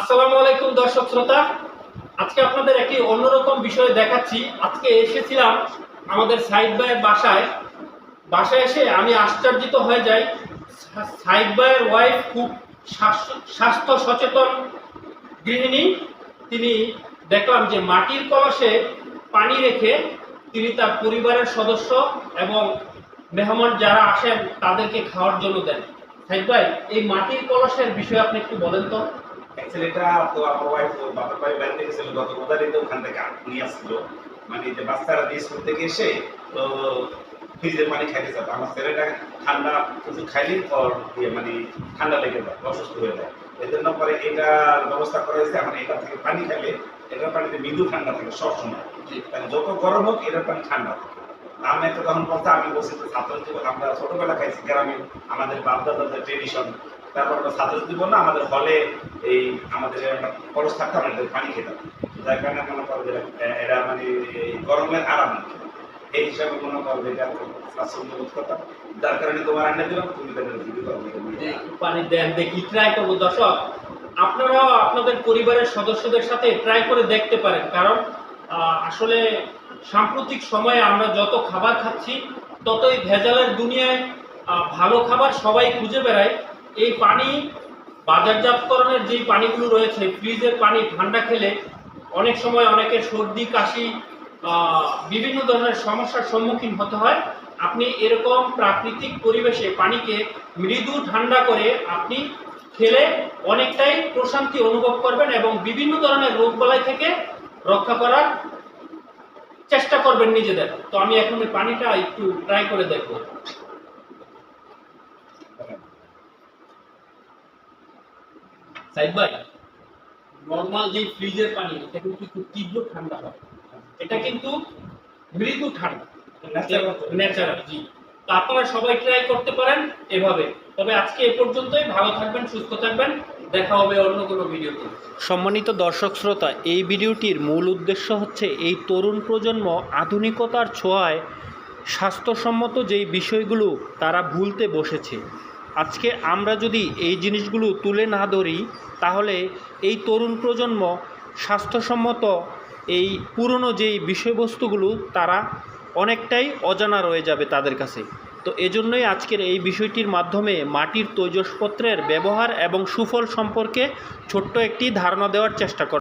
আসসালামু আলাইকুম দর্শক শ্রোতা। আজকে আপনাদের একটি অন্যরকম বিষয় দেখাচ্ছি। আজকে এসেছিলাম আমাদের সাইদ ভাইয়ের বাসায়। বাসায় এসে আমি আশ্চর্যিত হয়ে যাই। সাইদ ভাইয়ের ওয়াইফ খুব স্বাস্থ্য সচেতন গৃহিণী। তিনি দেখলাম যে মাটির কলসে পানি রেখে তিনি তার পরিবারের সদস্য এবং মেহমান যারা আসেন তাদেরকে খাওয়ার জন্য দেন। সাইদ ভাই, এই মাটির কলসের বিষয়ে আপনি একটু বলেন তো। এটা তো আমার ওয়াইফ বাবার বাড়ি বাড়ি থেকে ছিল গত গোদারিতে ওখান থেকে নিয়ে আসছিল। মানে যে বাচ্চারা দিয়ে স্কুল থেকে এসে তো ফ্রিজের পানি খাইতে আমার ছেলেটা ঠান্ডা কিছু খাইলে ওর ইয়ে মানে ঠান্ডা লেগে যায় অসুস্থ হয়ে যায়। এই জন্য পরে এটার ব্যবস্থা করা হয়েছে। আমরা এটা থেকে পানি খাইলে এটার পানিতে মৃদু ঠান্ডা থাকে সবসময়। যত গরম হোক এটার পানি ঠান্ডা থাকে। আমি একটা তখন বলতে আমি বলছি তো ছাত্র জীবন, আমরা ছোটবেলা খাইছি গ্রামে আমাদের বাপ দাদাদের ট্রেডিশন তারপর আমরা ছাত্র জীবন না, আমাদের হলে এই আমাদের একটা খরচ থাকতো আমাদের পানি খেতাম। যার কারণে মনে করো যে এরা মানে গরমের আরাম এই হিসাবে মনে করো যে স্বাচ্ছন্দ্য বোধ করতাম। যার কারণে তোমার রান্না দিলাম তুমি তাদের পানি দেন দেখি ট্রাই করব, দর্শক, আপনারাও আপনাদের পরিবারের সদস্যদের সাথে ট্রাই করে দেখতে পারেন। কারণ আসলে সাম্প্রতিক সময়ে আমরা যত খাবার খাচ্ছি, ততই ভেজালের দুনিয়ায় ভালো খাবার সবাই খুঁজে বেড়ায়। এই পানি, বাজারজাতকরণের যেই পানিগুলো রয়েছে, ফ্রিজের পানি ঠান্ডা খেলে অনেক সময় অনেকের সর্দি, কাশি বিভিন্ন ধরনের সমস্যার সম্মুখীন হতে হয়। আপনি এরকম প্রাকৃতিক পরিবেশে পানিকে মৃদু ঠান্ডা করে আপনি খেলে অনেকটাই প্রশান্তি অনুভব করবেন এবং বিভিন্ন ধরনের রোগবালাই থেকে রক্ষা করার চেষ্টা করবেন নিজেদের। তো আমি এখন পানিটা একটু ট্রাই করে দেখব। সাইদ ভাই নর্মাল যে ফ্রিজের পানি এটা কিন্তু খুব তীব্র ঠান্ডা হয়। এটা কিন্তু মৃদু ঠান্ডা। ন্যাচারাল জি। তো আপনারা সবাই ট্রাই করতে পারেন এভাবে। তবে আজকে এ পর্যন্তই। ভালো থাকবেন সুস্থ থাকবেন। দেখা হবে অন্য কোনো ভিডিওতে। সম্মানিত দর্শক শ্রোতা, এই ভিডিওটির মূল উদ্দেশ্য হচ্ছে এই তরুণ প্রজন্ম আধুনিকতার ছোঁয়ায় স্বাস্থ্যসম্মত যেই বিষয়গুলো তারা ভুলতে বসেছে। আজকে আমরা যদি এই জিনিসগুলো তুলে না ধরি, তাহলে এই তরুণ প্রজন্ম স্বাস্থ্যসম্মত এই পুরনো যেই বিষয়বস্তুগুলো, তারা অনেকটাই অজানা রয়ে যাবে তাদের কাছে। তো এজন্যই আজকের এই বিষয়টির মাধ্যমে মাটির তৈজসপত্রের ব্যবহার এবং সুফল সম্পর্কে ছোট্ট একটি ধারণা দেওয়ার চেষ্টা করা